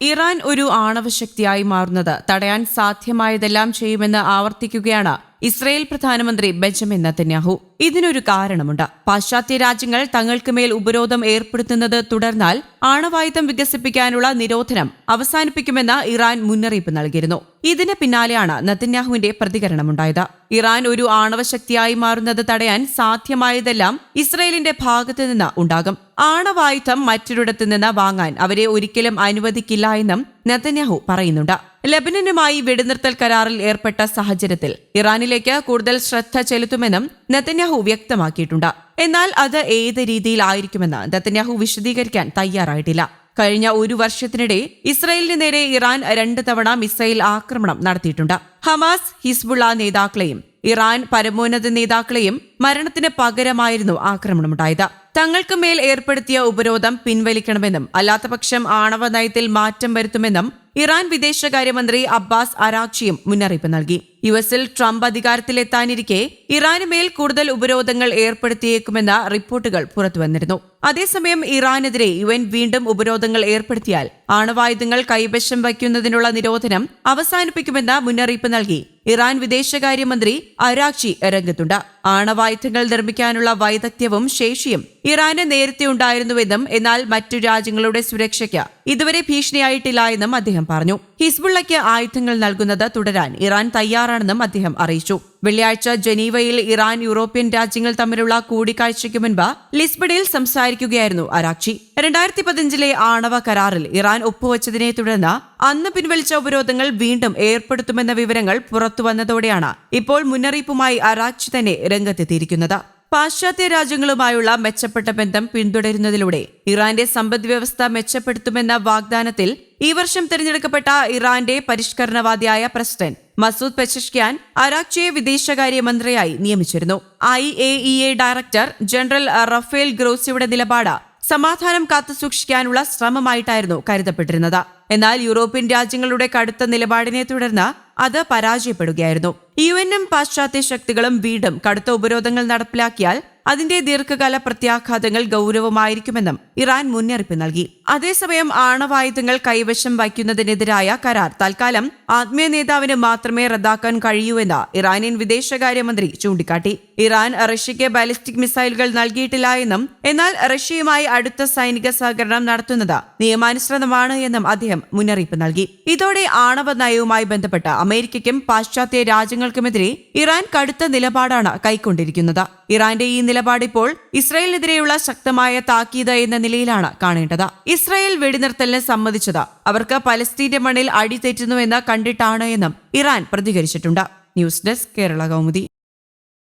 Iran ഒരു ആണവശക്തിയായി മാറുന്നത് തടയാൻ സാധ്യമായതെല്ലാം ചെയ്യുമെന്ന് ആവർത്തിക്കുകയാണ് ഇസ്രയേൽ പ്രധാനമന്ത്രി ബെഞ്ചമിൻ നത്തന്യാഹു ഇതിനൊരു കാരണമുണ്ട്. പാശ്ചാത്യ രാജ്യങ്ങൾ തങ്ങൾക്ക് മേൽ ഉപരോധം ഏർപ്പെടുത്തുന്നത് തുടർന്നാൽ ആണവായുധം വികസിപ്പിക്കാനുള്ള നിരോധനം അവസാനിപ്പിക്കുമെന്ന് ഇറാൻ മുന്നറിയിപ്പ് നൽകിയിരുന്നു. ഇതിന് പിന്നാലെയാണ് നത്തന്യാഹുവിന്റെ പ്രതികരണമുണ്ടായത്. ഇറാൻ ഒരു ആണവശക്തിയായി മാറുന്നത് തടയാൻ സാധ്യമായതെല്ലാം ഇസ്രയേലിന്റെ ഭാഗത്തു നിന്ന് ഉണ്ടാകും. ആണവായുധം മറ്റൊരിടത്തു നിന്ന് വാങ്ങാൻ അവരെ ഒരിക്കലും അനുവദിക്കില്ല എന്നും നെതന്യാഹു പറയുന്നുണ്ട്. ലബനനുമായി വെടിനിർത്തൽ കരാറിൽ ഏർപ്പെട്ട സാഹചര്യത്തിൽ ഇറാനിലേക്ക് കൂടുതൽ ശ്രദ്ധ ചെലുത്തുമെന്നും നെതന്യാഹു വ്യക്തമാക്കിയിട്ടുണ്ട്. എന്നാൽ അത് ഏത് രീതിയിലായിരിക്കുമെന്ന് നെതന്യാഹു വിശദീകരിക്കാൻ തയ്യാറായിട്ടില്ല. കഴിഞ്ഞ ഒരു വർഷത്തിനിടെ ഇസ്രയേലിന് നേരെ ഇറാൻ രണ്ട് തവണ മിസൈൽ ആക്രമണം നടത്തിയിട്ടുണ്ട്. ഹമാസ് ഹിസ്ബുള്ള നേതാക്കളെയും ഇറാൻ പരമോന്നത നേതാക്കളെയും മരണത്തിന് പകരമായിരുന്നു ആക്രമണമുണ്ടായത്. തങ്ങൾക്ക് മേൽ ഏർപ്പെടുത്തിയ ഉപരോധം പിൻവലിക്കണമെന്നും അല്ലാത്തപക്ഷം ആണവ നയത്തിൽ മാറ്റം വരുത്തുമെന്നും ഇറാൻ വിദേശകാര്യമന്ത്രി അബ്ബാസ് അരാക്ഷിയും മുന്നറിയിപ്പ് നൽകി. യു എസിൽ ട്രംപ് അധികാരത്തിലെത്താനിരിക്കെ ഇറാന് മേൽ കൂടുതൽ ഉപരോധങ്ങൾ ഏർപ്പെടുത്തിയേക്കുമെന്ന റിപ്പോർട്ടുകൾ പുറത്തുവന്നിരുന്നു. അതേസമയം ഇറാനെതിരെ യു എൻ വീണ്ടും ഉപരോധങ്ങൾ ഏർപ്പെടുത്തിയാൽ ആണവായുധങ്ങൾ കൈവശം വയ്ക്കുന്നതിനുള്ള നിരോധനം അവസാനിപ്പിക്കുമെന്ന മുന്നറിയിപ്പ് നൽകി ഇറാൻ വിദേശകാര്യമന്ത്രി അരാക്ഷി രംഗത്തുണ്ട്. ആണവായുധങ്ങൾ നിർമ്മിക്കാനുള്ള വൈദഗ്ധ്യവും ശേഷിയും ഇറാന് നേരത്തെ ഉണ്ടായിരുന്നുവെന്നും എന്നാൽ മറ്റു രാജ്യങ്ങളുടെ സുരക്ഷയ്ക്ക് ഇതുവരെ ഭീഷണിയായിട്ടില്ല എന്നും അദ്ദേഹം പറഞ്ഞു. ഹിസ്ബുള്ളയ്ക്ക് ആയുധങ്ങൾ നൽകുന്നത് തുടരാൻ ഇറാൻ തയ്യാറാണെന്നും അദ്ദേഹം അറിയിച്ചു. വെള്ളിയാഴ്ച ജനീവയിൽ ഇറാൻ യൂറോപ്യൻ രാജ്യങ്ങൾ തമ്മിലുള്ള കൂടിക്കാഴ്ചയ്ക്ക് മുൻപ് ലിസ്ബണിൽ സംസാരിക്കുകയായിരുന്നു അരാക്ഷി രണ്ടായിരത്തി പതിനഞ്ചിലെ ആണവ കരാറിൽ ഇറാൻ ഒപ്പുവച്ചതിനെ തുടർന്ന് അന്ന് പിൻവലിച്ച ഉപരോധങ്ങൾ വീണ്ടും ഏർപ്പെടുത്തുമെന്ന വിവരങ്ങൾ പുറത്തുവന്നതോടെയാണ് ഇപ്പോൾ മുന്നറിയിപ്പുമായി അരാക്ഷി തന്നെ രംഗത്തെത്തിയിരിക്കുന്നത്. പാശ്ചാത്യ രാജ്യങ്ങളുമായുള്ള മെച്ചപ്പെട്ട ബന്ധം പിന്തുടരുന്നതിലൂടെ ഇറാന്റെ സമ്പദ് വ്യവസ്ഥ മെച്ചപ്പെടുത്തുമെന്ന വാഗ്ദാനത്തിൽ ഈ വർഷം തിരഞ്ഞെടുക്കപ്പെട്ട ഇറാന്റെ പരിഷ്കരണവാദിയായ പ്രസിഡന്റ് മസൂദ് പെച്ചഷ്ക്യാൻ അരാക്ചിയെ വിദേശകാര്യമന്ത്രിയായി നിയമിച്ചിരുന്നു. I A E A director general Rafael ഗ്രോസിയുടെ നിലപാട് സമാധാനം കാത്തുസൂക്ഷിക്കാനുള്ള ശ്രമമായിട്ടായിരുന്നു കരുതപ്പെട്ടിരുന്നത്. എന്നാൽ യൂറോപ്യൻ രാജ്യങ്ങളുടെ കടുത്ത നിലപാടിനെ തുടർന്ന് അത് പരാജയപ്പെടുകയായിരുന്നു. യു എന്നും പാശ്ചാത്യ ശക്തികളും വീണ്ടും കടുത്ത ഉപരോധങ്ങൾ നടപ്പിലാക്കിയാൽ അതിന്റെ ദീർഘകാല പ്രത്യാഘാതങ്ങൾ ഗൗരവമായിരിക്കുമെന്നും ഇറാൻ മുന്നറിയിപ്പ് നൽകി. അതേസമയം ആണവായുധങ്ങൾ കൈവശം വയ്ക്കുന്നതിനെതിരായ കരാർ തൽക്കാലം ആത്മീയ നേതാവിന് മാത്രമേ റദ്ദാക്കാൻ കഴിയൂവെന്ന് ഇറാനിയൻ വിദേശകാര്യമന്ത്രി ചൂണ്ടിക്കാട്ടി. ഇറാൻ റഷ്യയ്ക്ക് ബാലിസ്റ്റിക് മിസൈലുകൾ നൽകിയിട്ടില്ല എന്നും എന്നാൽ റഷ്യയുമായി അടുത്ത സൈനിക സഹകരണം നടത്തുന്നത് നിയമാനുസൃതമാണ് എന്നും അദ്ദേഹം മുന്നറിയിപ്പ് നൽകി. ഇതോടെ ആണവ നയവുമായി ബന്ധപ്പെട്ട് അമേരിക്കയ്ക്കും പാശ്ചാത്യ രാജ്യങ്ങൾക്കുമെതിരെ ഇറാൻ കടുത്ത നിലപാടാണ് കൈക്കൊണ്ടിരിക്കുന്നത്. ഇറാന്റെ ഈ നിലപാട് ഇപ്പോൾ ഇസ്രായേലിനെതിരെയുള്ള ശക്തമായ താക്കീത് എന്ന നിലയിലാണ് കാണേണ്ടത്. ഇസ്രയേൽ വെടിനിർത്തലിന് സമ്മതിച്ചത് അവർക്ക് പലസ്തീന്റെ മണ്ണിൽ അടിതെറ്റുന്നുവെന്ന് കണ്ടിട്ടാണ് എന്നും Iran പ്രതികരിച്ചിട്ടുണ്ട്. News desk Kerala Kaumudi.